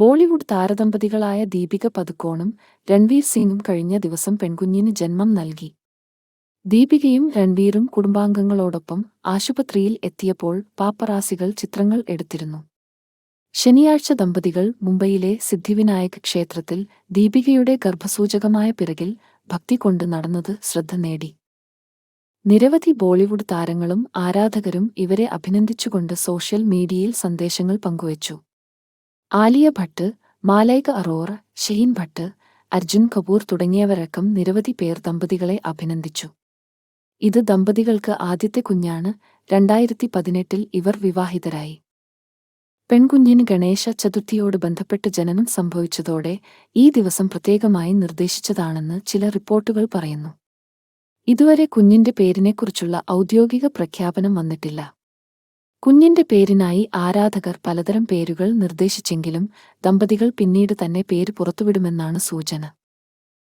ബോളിവുഡ് താരദമ്പതികളായ ദീപിക പതുക്കോണും രൺവീർ സിംഗും കഴിഞ്ഞ ദിവസം പെൺകുഞ്ഞിന് ജന്മം നൽകി. ദീപികയും രൺവീറും കുടുംബാംഗങ്ങളോടൊപ്പം ആശുപത്രിയിൽ എത്തിയപ്പോൾ പാപ്പറാസികൾ ചിത്രങ്ങൾ എടുത്തിരുന്നു. ശനിയാഴ്ച ദമ്പതികൾ മുംബൈയിലെ സിദ്ധിവിനായക് ക്ഷേത്രത്തിൽ ദീപികയുടെ ഗർഭസൂചകമായ പിറകിൽ ഭക്തി കൊണ്ട് നടന്നത് ശ്രദ്ധ നേടി. നിരവധി ബോളിവുഡ് താരങ്ങളും ആരാധകരും ഇവരെ അഭിനന്ദിച്ചുകൊണ്ട് സോഷ്യൽ മീഡിയയിൽ സന്ദേശങ്ങൾ പങ്കുവച്ചു. ആലിയ ഭട്ട് മാലൈക അറോറ ഷെയ്ൻ ഭട്ട് അർജുൻ കപൂർ തുടങ്ങിയവരക്കം നിരവധി പേർ ദമ്പതികളെ അഭിനന്ദിച്ചു. ഇത് ദമ്പതികൾക്ക് ആദ്യത്തെ കുഞ്ഞാണ്. രണ്ടായിരത്തി പതിനെട്ടിൽ ഇവർ വിവാഹിതരായി. പെൺകുഞ്ഞിന് ഗണേശ ചതുർത്ഥിയോട് ബന്ധപ്പെട്ട് ജനനം സംഭവിച്ചതോടെ ഈ ദിവസം പ്രത്യേകമായി നിർദ്ദേശിച്ചതാണെന്ന് ചില റിപ്പോർട്ടുകൾ പറയുന്നു. ഇതുവരെ കുഞ്ഞിന്റെ പേരിനെക്കുറിച്ചുള്ള ഔദ്യോഗിക പ്രഖ്യാപനം വന്നിട്ടില്ല. കുഞ്ഞിന്റെ പേരിനായി ആരാധകർ പലതരം പേരുകൾ നിർദ്ദേശിച്ചെങ്കിലും ദമ്പതികൾ പിന്നീട് തന്നെ പേര് പുറത്തുവിടുമെന്നാണ് സൂചന